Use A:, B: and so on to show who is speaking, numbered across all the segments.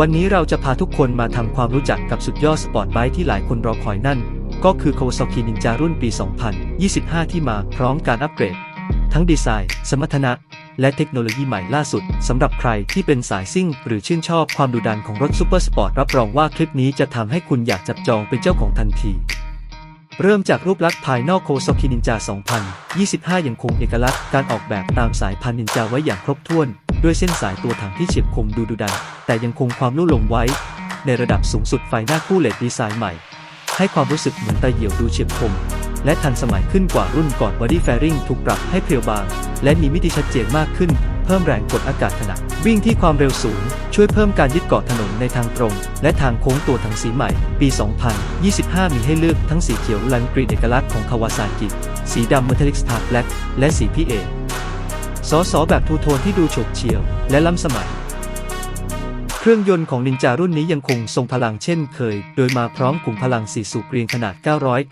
A: วันนี้เราจะพาทุกคนมาทำความรู้จักกับสุดยอดสปอร์ตไบค์ที่หลายคนรอคอยนั่น ก็คือ Kawasaki Ninja รุ่นปี 2025 ที่มาพร้อมการอัปเกรด ทั้งดีไซน์ สมรรถนะ และเทคโนโลยีใหม่ล่าสุดสำหรับใครที่เป็นสายซิ่ง หรือชื่นชอบความดุดันของรถซูเปอร์สปอร์ตรับรองว่าคลิปนี้จะทำให้คุณอยากจับจองเป็นเจ้าของทันที เริ่มจากรูปลักษณ์ภายนอกโคซ a กินินจา 2025 ยังคงเอกลักษณ์การออกแบบตามสายพันธุ์นินจาไว้อย่างครบถ้วน ด้วยเส้นสายตัวถังที่เฉียบคมดูดุดัน แต่ยังคงความลุ่ลมไว้ ในระดับสูงสุดไฟหน้าคู่เลดดีไซน์ใหม่ ให้ความรู้สึกเหมือนตาเหี่ยวดูเฉียบคม และทันสมัยขึ้นกว่ารุ่นก่อนบอดี้แฟริงถูกปรับให้เพรียวบาง และมีมิติชัดเจนมากขึ้น เพิ่มแรงกดอากาศขณะ วิ่งที่ความเร็วสูง ช่วยเพิ่มการยึดเกาะถนนในทางตรง และทางโค้งตัวถังสีใหม่ ปี 2025 มีให้เลือกทั้งสีเขียวลันกรีนเอกลักษณ์ของคาวาซากิ สีดำเมทัลลิกสตาร์แบล็กและสีพีเอสอสอแบบทูโทนที่ดูโฉบเฉี่ยว และล้ำสมัย ครื่องยนต์ของนินจารุ่นนี้ยังคงทรงพลังเช่นเคย โดยมาพร้อมกลุ่มพลัง4สูบเรียงขนาด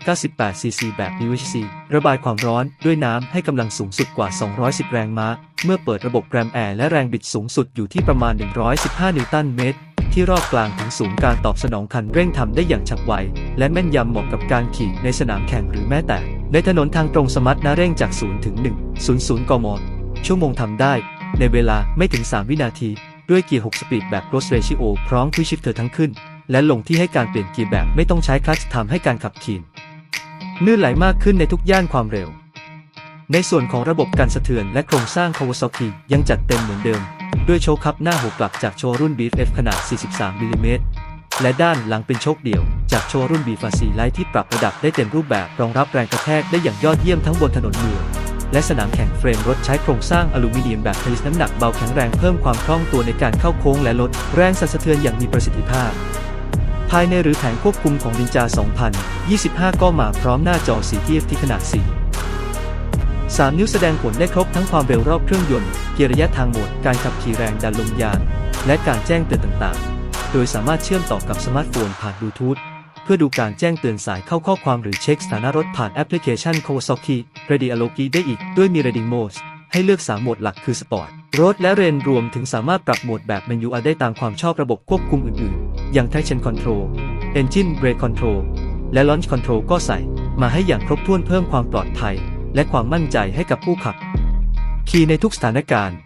A: 998 ซีซีแบบ UHC ระบายความร้อนด้วยน้ำให้กำลังสูงสุดกว่า 210 แรงม้า เมื่อเปิดระบบแรมแอร์และแรงบิดสูงสุดอยู่ที่ประมาณ 115 นิวตันเมตร ที่รอบกลางถึงสูงการตอบสนองคันเร่งทำได้อย่างฉับไว และแม่นยำเหมาะกับการขี่ในสนามแข่งหรือแม้แต่ ในถนนทางตรงสมัตนาเร่งจาก0ถึง1 00 กม ชั่วโมงทำได้ ในเวลาไม่ถึง 3 วินาที ด้วยเกียร์6สปีดแบบ cross ratio พร้อมทวิชิฟเธอทั้งขึ้น และลงที่ให้การเปลี่ยนเกียร์แบบไม่ต้องใช้คลัตช์ทำให้การขับขี่ลื่นไหลมากขึ้นในทุกย่านความเร็ว ในส่วนของระบบการสะเทือนและโครงสร้าง Kawasaki ยังจัดเต็มเหมือนเดิม ด้วยโชคคัพหน้าหัวกลับจากโชว์รุ่น Beat F ขนาด 43มิลลิเมตรและด้านหลังเป็นโชคเดี่ยว จากโชว์รุ่น B f a c ไลท์ที่ปรับระดับได้เต็มรูปแบบรองรับแรงกระแทกได้อย่างยอดเยี่ยมทั้งบนถนนเมือง และสนามแข่งเฟรมรถใช้โครงสร้างอลูมิเนียมแบบผลิตน้ำหนักเบาแข็งแรงเพิ่มความคล่องตัวในการเข้าโค้งและลดแรงสั่นสะเทือนอย่างมีประสิทธิภาพ ภายในหรือแผงควบคุมของ Ninja 2025 ก็มาพร้อมหน้าจอ 4TF ที่ขนาด 4 3 นิ้วแสดงผลได้ครบทั้งความเร็วรอบเครื่องยนต์ เกียร์ระยะทางโหมด การขับขี่แรงดันลมยาง และการแจ้งเตือนต่างๆ โดยสามารถเชื่อมต่อกับสมาร์ทโฟนผ่านบลูทูธ เพื่อดูการแจ้งเตือนสายเข้าข้อความหรือเช็คสถานะรถผ่านแอปพลิเคชัน Kawasaki Radiology ได้อีกด้วยมี Riding Mode ให้เลือก 3 โหมดหลักคือ Sport รถและเรนรวมถึงสามารถปรับโหมดแบบเมนูได้ตามความชอบระบบควบคุมอื่นๆ อย่าง Traction Control Engine Brake Control และ Launch Control ก็ใส่ มาให้อย่างครบถ้วนเพิ่มความปลอดภัย และความมั่นใจให้กับผู้ขับ ขี่ในทุกสถานการณ์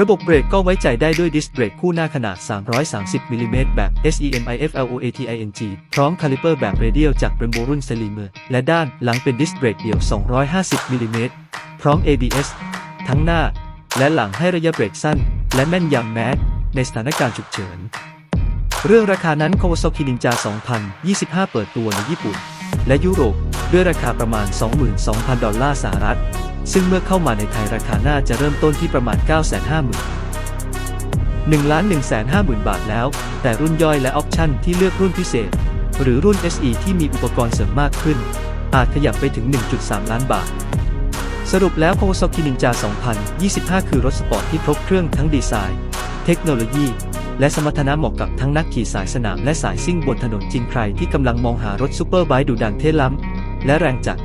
A: ระบบเบรกก็ไว้ใจได้ด้วยดิสเบรกคู่หน้าขนาด 330 มิลลิเมตรแบบ SEMIFLOATING พร้อมคาลิเปอร์แบบเรเดียลจาก Brembo รุ่นเซลิเมอร์และด้านหลังเป็นดิสเบรกเดี่ยว 250 มิลลิเมตรพร้อม ABS ทั้งหน้า และหลังให้ระยะเบรกสั้น และแม่นยำแม้ในสถานการณ์ฉุกเฉิน เรื่องราคานั้น Kawasaki Ninja 2025 เปิดตัวในญี่ปุ่น และยุโรปด้วยราคาประมาณ 22,000 ดอลลาร์สหรัฐ ซึ่งเมื่อเข้ามาในไทยราคาน่าจะเริ่มต้นที่ประมาณ 950,000 1ล้าน150,000 บาทแล้ว แต่รุ่นย่อยและออปชั่นที่เลือกรุ่นพิเศษ หรือรุ่น SE ที่มีอุปกรณ์เสริมมากขึ้น อาจขยับไปถึง 1.3 ล้านบาท สรุปแล้ว Kawasaki Ninja 2025 คือรถสปอร์ตที่ครบเครื่องทั้งดีไซน์ เทคโนโลยีและสมรรถนะเหมาะกับทั้งนักขี่สายสนามและสายซิ่งบนถนนจริงใครที่กำลังมองหารถซูเปอร์ไบค์ดุดันเท่ล้ำ และแรงจัด